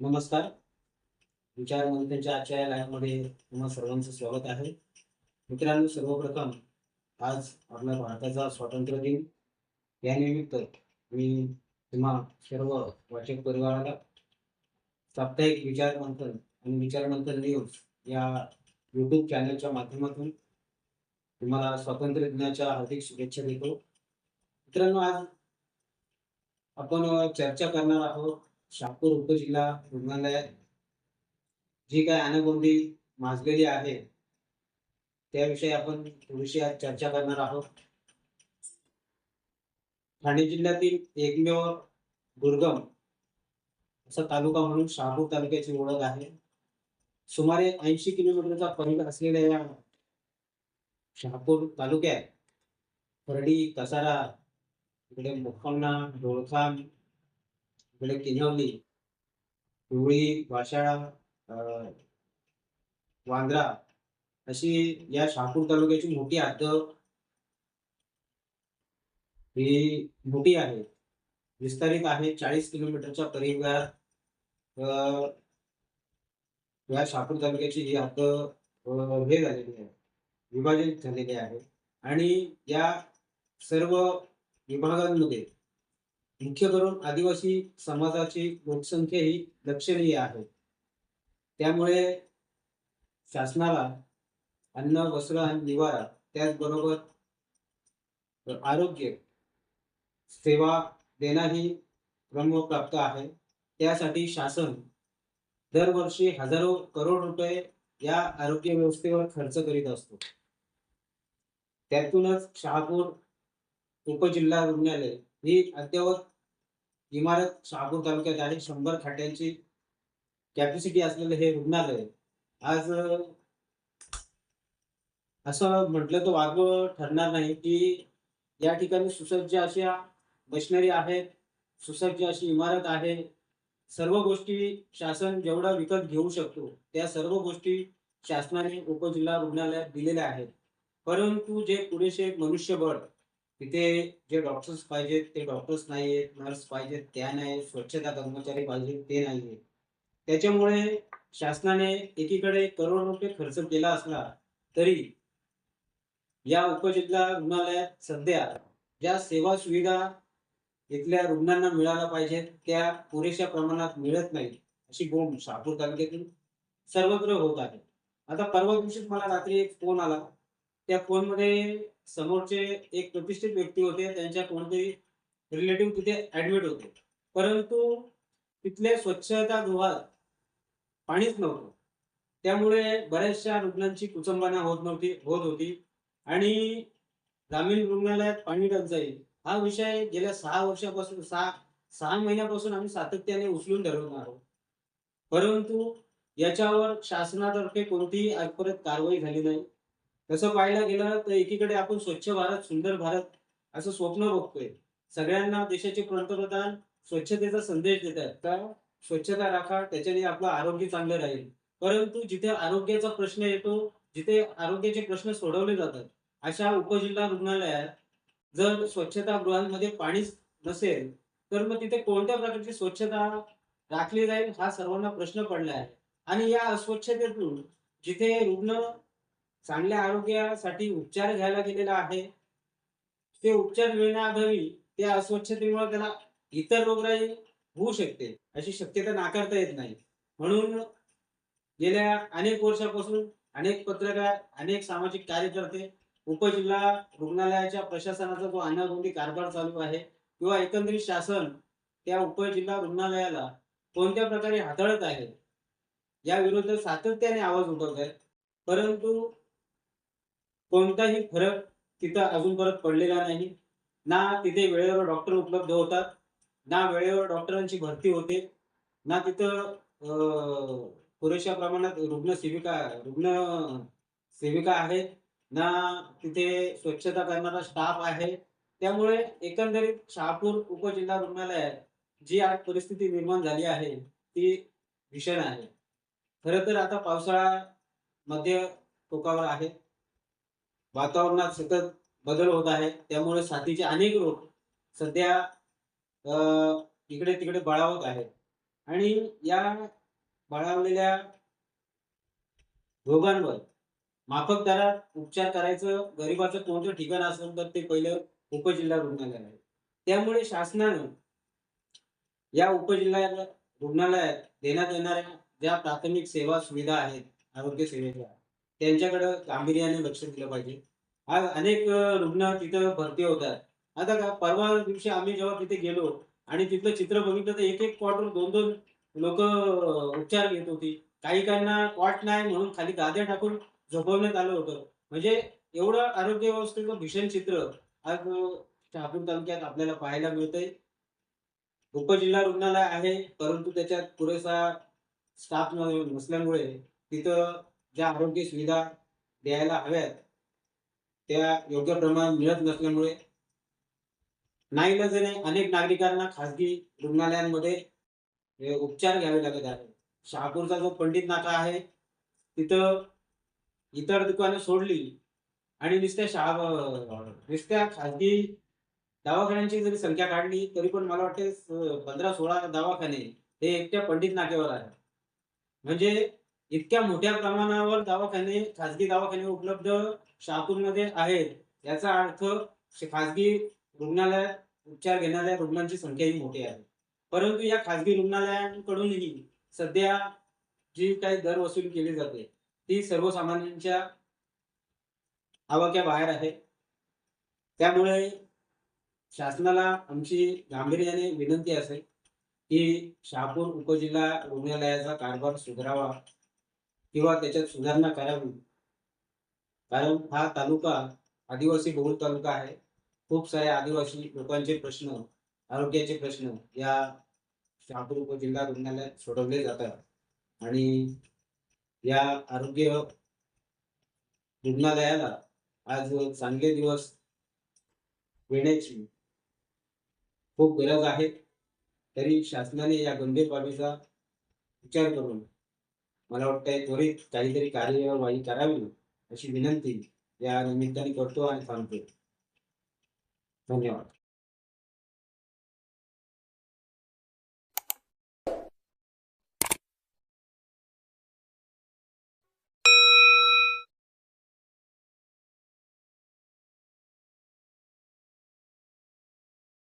नमस्कार. विचार मंथनच्या आजच्या या लाईव्हमध्ये तुम्हा सर्वांचं स्वागत आहे. मित्रांनो सर्वप्रथम आज आपला भारताचा स्वातंत्र्य दिन. यानिमित्त मी तुम्हा सर्व वाचक परिवाराला साप्ताहिक विचार मंथन आणि विचार मंथन न्यूज या यूट्यूब चॅनलच्या माध्यमातून तुम्हाला स्वातंत्र्य दिनाच्या हार्दिक शुभेच्छा देतो. मित्रांनो आज आपण चर्चा करणार आहोत शहापूर उपजिल्हा रुग्णालयात जी काय अनागोंदी माजलेली आहे त्याविषयी आपण थोडीशी आज चर्चा करणार आहोत. ठाणे जिल्ह्यातील एकमेव दुर्गम असा तालुका म्हणून शहापूर तालुक्याची ओळख आहे. सुमारे ऐंशी किलोमीटरचा परिघ असलेल्या या शहापूर तालुक्यात परडी कसारा इकडे मुक्कामना डोळखाम इकडे किनवली पिवळी वाशाळा अं, वांद्रा अशी या शहापूर तालुक्याची मोठी हद्द ही मोठी आहे. विस्तारित आहे चाळीस किलोमीटरच्या परिघात. अं, या शहापूर तालुक्याची ही हद्द अं, हे झालेली आहे. विभाजित झालेली आहे. आणि या सर्व विभागांमध्ये मुख्य करून आदिवासी समाजाची लोकसंख्या ही लक्षणीय आहे. त्यामुळे शासनाला अन्न वस्त्र आणि निवारा त्याचबरोबर आरोग्य सेवा देणं ही प्राप्त आहे. त्यासाठी शासन दरवर्षी हजारो करोड रुपये या आरोग्य व्यवस्थेवर खर्च करीत असतो. त्यातूनच शहापूर उपजिल्हा रुग्णालय ही अद्ययावत इमारत शहापूर तालुक्यात आहे. शंभर खाट्यांची कॅपॅसिटी असलेलं हे रुग्णालय. आज असं म्हटलं तर वागवं ठरणार नाही की या ठिकाणी सुसज्ज अशा मशिनरी आहेत सुसज्ज अशी इमारत आहे. सर्व गोष्टी शासन जेवढा विकत घेऊ शकतो त्या सर्व गोष्टी शासनाने उपजिल्हा रुग्णालयात दिलेल्या आहेत. परंतु जे पुरेसे मनुष्यबळ तिथे जे डॉक्टर्स पाहिजेत ते डॉक्टर्स नाहीयेत नर्स पाहिजेत त्या नाही स्वच्छता कर्मचारी पाहिजेत ते नाहीये त्याच्यामुळे शासनाने एकीकडे करोड रुपये खर्च केला असला तरी या उपजिल्हा रुग्णालयात सध्या ज्या सेवा सुविधा इथल्या रुग्णांना मिळायला पाहिजेत त्या पुरेशा प्रमाणात मिळत नाही अशी बोंब शहापूर तालुक्यातून सर्वत्र होत आहे. आता परवा दिवशीच मला रात्री एक फोन आला. त्या फोनमध्ये समोरचे एक प्रतिष्ठित व्यक्ती होते त्यांच्या कोणतरी रिलेटिव्ह तिथे ऍडमिट होते. परंतु तिथल्या स्वच्छतागृहात पाणीच नव्हतं. त्यामुळे बऱ्याचशा रुग्णांची कुचंबना होत नव्हती होत होती. आणि ग्रामीण रुग्णालयात पाणी टंचाई. हा विषय गेल्या सहा वर्षापासून सहा सहा महिन्यापासून आम्ही सातत्याने उचलून धरवणार आहोत. परंतु याच्यावर शासनातर्फे कोणतीही आजपर्यंत कारवाई झाली नाही. तसं पाहायला गेलं तर एकीकडे आपण स्वच्छ भारत सुंदर भारत असं स्वप्न बघतोय. सगळ्यांना देशाचे पंतप्रधान स्वच्छतेचा संदेश देतात का स्वच्छता राखा त्याच्याने आपलं आरोग्य चांगलं राहील. परंतु जिथे आरोग्याचा प्रश्न येतो जिथे आरोग्याचे प्रश्न सोडवले जातात अशा उपजिल्हा रुग्णालयात जर स्वच्छतागृहांमध्ये पाणीच नसेल तर मग तिथे कोणत्या प्रकारची स्वच्छता राखली जाईल हा सर्वांना प्रश्न पडला आहे. आणि या अस्वच्छतेतून जिथे रुग्ण चांगल्या आरोग्यासाठी उपचार घ्यायला गेलेला आहे. ते उपचार मिळण्याअभावी त्या अस्वच्छतेमुळे त्याला इतर रोगराई होऊ शकते अशी शक्यता नाकारता येत नाही. म्हणून गेल्या अनेक वर्षापासून अनेक पत्रकार अनेक सामाजिक कार्यकर्ते उपजिल्हा रुग्णालयाच्या प्रशासनाचा जो अनागोंदी कारभार चालू आहे किंवा एकंदरीत शासन त्या उपजिल्हा रुग्णालयाला कोणत्या प्रकारे हाताळत आहे या विरुद्ध सातत्याने आवाज उठवत आहेत. परंतु कोणताही फरक तिथं अजून परत पडलेला नाही. ना तिथे वेळेवर डॉक्टर उपलब्ध होतात ना वेळेवर डॉक्टरांची भरती होते ना तिथं अं, पुरेशा प्रमाणात रुग्ण सेविका रुग्ण सेविका आहेत ना तिथे स्वच्छता करणारा स्टाफ आहे. त्यामुळे एकंदरीत शहापूर उपजिल्हा रुग्णालयात जी आज परिस्थिती निर्माण झाली आहे ती भीषण आहे. खरं तर आता पावसाळा मध्य टोकावर आहे. वातावरणात सतत बदल होत आहे. त्यामुळे साथीचे अनेक रोग सध्या अं, इकडे तिकडे बळावत आहेत. आणि या बळावलेल्या रोगांवर माफक दरात उपचार करायचं गरिबाचं कोणतं ठिकाण असेल तर ते पहिलं उपजिल्हा रुग्णालय आहे. त्यामुळे शासनानं या उपजिल्हा रुग्णालयात देण्यात येणाऱ्या ज्या प्राथमिक सेवा सुविधा आहेत आरोग्य सेवेच्या त्यांच्याकडे गांभीर्याने लक्ष दिलं पाहिजे. आज अनेक रुग्ण तिथं भरती होतात. आता का परवा दिवशी आम्ही जेव्हा तिथे गेलो आणि तिथलं चित्र बघितलं तर एक एक क्वार्टर दोन दोन लोक उपचार घेत होती. काही काहींना क्वाट नाही म्हणून खाली गाद्या टाकून झोपवण्यात आलं होतं. म्हणजे एवढं आरोग्य व्यवस्थेचं भीषण चित्र आज शहापूर तालुक्यात आपल्याला पाहायला मिळतंय. उपजिल्हा रुग्णालय आहे परंतु त्याच्यात पुरेसा स्टाफ नसल्यामुळे तिथं ज्या आरोग्य सुविधा द्यायला हव्यात त्या योग्य प्रमाणात मिळत नसल्यामुळे नाईलाजाने अनेक नागरिकांना खासगी रुग्णालयांमध्ये उपचार घ्यावे लागत आहे शहापूरचा जो पंडित नाका आहे तिथं इतर दुकानं सोडली आणि नुसत्या शहा नुसत्या खासगी दवाखान्यांची जरी संख्या काढली तरी पण मला वाटते पंधरा सोळा दवाखाने हे एकट्या पंडित नाक्यावर आहे म्हणजे इतक्या मोठ्या प्रमाणावर दवाखाने खासगी दवाखाने उपलब्ध शहापूरमध्ये आहेत. याचा अर्थ खाजगी खासगी रुग्णालयात उपचार घेणाऱ्या रुग्णांची संख्या ही मोठी आहे. परंतु या खासगी रुग्णालयांकडूनही सध्या जी काही दर वसूल केली जाते ती सर्वसामान्यांच्या आवाक्या बाहेर आहे. त्यामुळे शासनाला आमची गांभीर्याने विनंती असेल की शहापूर उपजिल्हा रुग्णालयाचा कारभार सुधारावा. किंवा त्याच्यात सुधारणा करावी. कारण हा तालुका आदिवासी बहुल तालुका आहे. खूप साऱ्या आदिवासी लोकांचे प्रश्न आरोग्याचे प्रश्न या शहापूर उपजिल्हा रुग्णालयात सोडवले जातात. आणि या आरोग्य रुग्णालयाला आज चांगले दिवस येण्याची खूप गरज आहे. तरी शासनाने या गंभीर बाबीचा विचार करून मला वाटतंय त्वरित काहीतरी कार्यवाही करावी अशी विनंती या निमित्ताने करतो आणि थांबतो. धन्यवाद.